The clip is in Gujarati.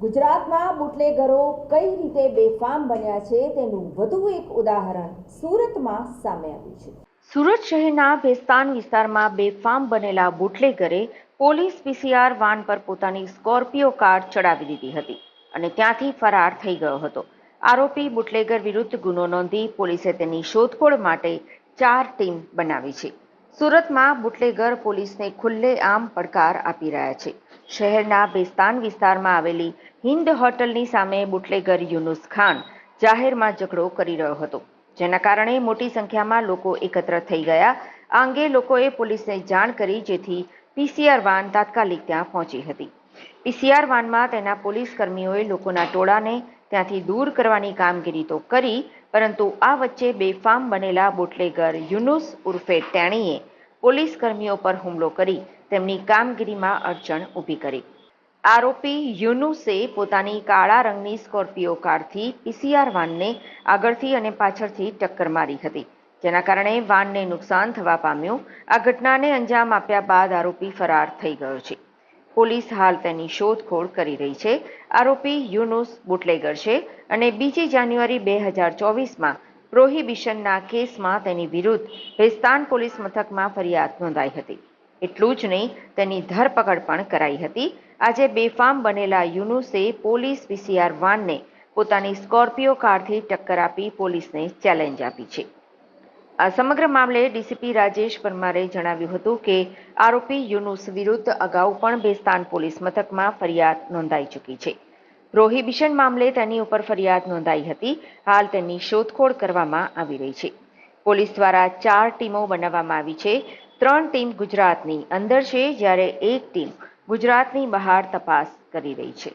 ગુજરાતમાં બુટલેગરો કઈ રીતે બેફામ બન્યા છે તેનું વધુ એક ઉદાહરણ સુરતમાં સામે આવ્યું છે. સુરત શહેરના ભેસ્તાન વિસ્તારમાં બેફામ બનેલા બુટલેગરે પોલીસ પીસીઆર વાન પર પોતાની સ્કોર્પિયો કાર ચડાવી દીધી હતી અને ત્યાંથી ફરાર થઈ ગયો હતો. આરોપી બુટલેગર વિરુદ્ધ ગુનો નોંધી પોલીસે તેની શોધખોળ માટે ચાર ટીમ બનાવી છે. સુરતમાં બુટલેગર પોલીસને ખુલ્લેઆમ પડકાર આપી રહ્યા છે. શહેરના બેસ્તાન વિસ્તારમાં આવેલી હિન્દ હોટલની સામે બુટલેગર યુનુસ ખાન જાહેરમાં ઝઘડો કરી રહ્યો હતો, જેના કારણે મોટી સંખ્યામાં લોકો એકત્ર થઈ ગયા. અંગે લોકોએ પોલીસને જાણ કરી, જેથી પીસીઆર વાન તાત્કાલિક ત્યાં પહોંચી હતી. પીસીઆર વાનમાં તેના પોલીસ કર્મીઓએ લોકોના ટોળાને ત્યાંથી દૂર કરવાની કામગીરી તો કરી, પરંતુ આ વચ્ચે બેફામ બનેલા બુટલેગર યુનુસ ઉર્ફે ટેણીએ પોલીસ કર્મીઓ પર હુમલો કરી તેમની કામગીરીમાં અડચણ ઊભી કરી. આરોપી યુનુસે પોતાની કાળા રંગની સ્કોર્પિયો કારથી પીસીઆર વાનને આગળથી અને પાછળથી ટક્કર મારી હતી, જેના કારણે વાનને નુકસાન થવા પામ્યું. આ ઘટનાને અંજામ આપ્યા બાદ આરોપી ફરાર થઈ ગયો છે. પોલીસ હાલ તેની શોધખોળ કરી રહી છે. આરોપી યુનુસ બુટલેગર છે અને બીજી જાન્યુઆરી બે હજાર ચોવીસમાં પ્રોહિબિશનના કેસમાં તેની વિરુદ્ધ ભેસ્તાન પોલીસ મથકમાં ફરિયાદ નોંધાઈ હતી. એટલું જ નહીં, તેની ધરપકડ પણ કરાઈ હતી. આજે બેફામ બનેલા યુનુસે પોલીસ વીસીઆર વાનને પોતાની સ્કોર્પિયો કારથી ટક્કર આપી પોલીસને ચેલેન્જ આપી છે. આ સમગ્ર મામલે ડીસીપી રાજેશ પરમારે જણાવ્યું હતું કે આરોપી યુનુસ વિરુદ્ધ અગાઉ પણ બેસ્તાન પોલીસ મથકમાં ફરિયાદ નોંધાઈ ચૂકી છે. પ્રોહિબિશન મામલે તેની ઉપર ફરિયાદ નોંધાઈ હતી. હાલ તેની શોધખોળ કરવામાં આવી રહી છે. પોલીસ દ્વારા ચાર ટીમો બનાવવામાં આવી છે. ત્રણ ટીમ ગુજરાતની અંદર છે જ્યારે એક ટીમ ગુજરાતની બહાર તપાસ કરી રહી છે.